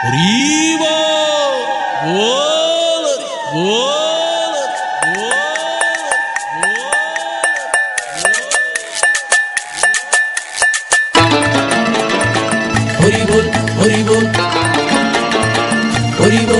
হরিব বল বল হরি বল হরি বল হরি বল হরি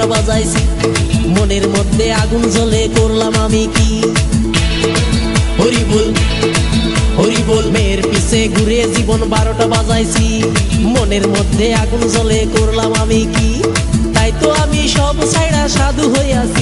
বারোটা বাজাইছি। মনের মধ্যে আগুন জ্বলে করলাম আমি কি? হরিবুল, হরিবল, মেয়ের পিছে ঘুরে জীবন বারোটা বাজাইছি। মনের মধ্যে আগুন জ্বলে করলাম আমি কি? তাই তো আমি সব সাইডা সাধু হইয়াছি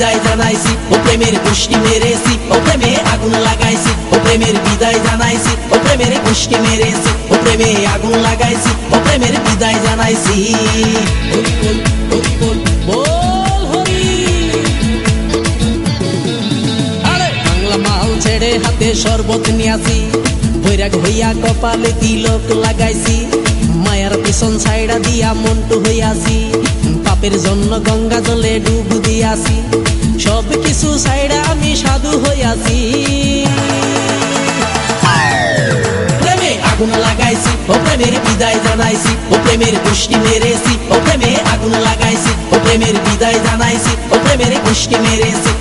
বিদায় জানাইছি। ও প্রেমের পুষ্টি মেরেছি। ও প্রেমে আগুন লাগাইছি। ও প্রেমের বিদায় জানাইছি। ও প্রেমের পুষ্টি মেরেছি। ও প্রেমে আগুন লাগাইছি। ও প্রেমের বিদায় জানাইছি। ছেড়ে হাতে শরবত নিয়াছি। বৈরাগ হইয়া কপালে তিলক লাগাইছি। মায়ার পিছন ছাইড়া দিয়া মন্টু হইয়াছি। পাপের জন্য গঙ্গা জলে ডুব দিয়াছি। সব কিছু সাইডা আমি সাধু হইয়াছি। আগুন লাগাইছি, ও প্রেমের বিদায় জানাইছি, ও প্রেমের পুষ্টি মেরেছি, ও প্রেমে আগুন লাগাইছি, ও প্রেমের বিদায় জানাইছি, ও প্রেমের পুষ্টি মেরেছি।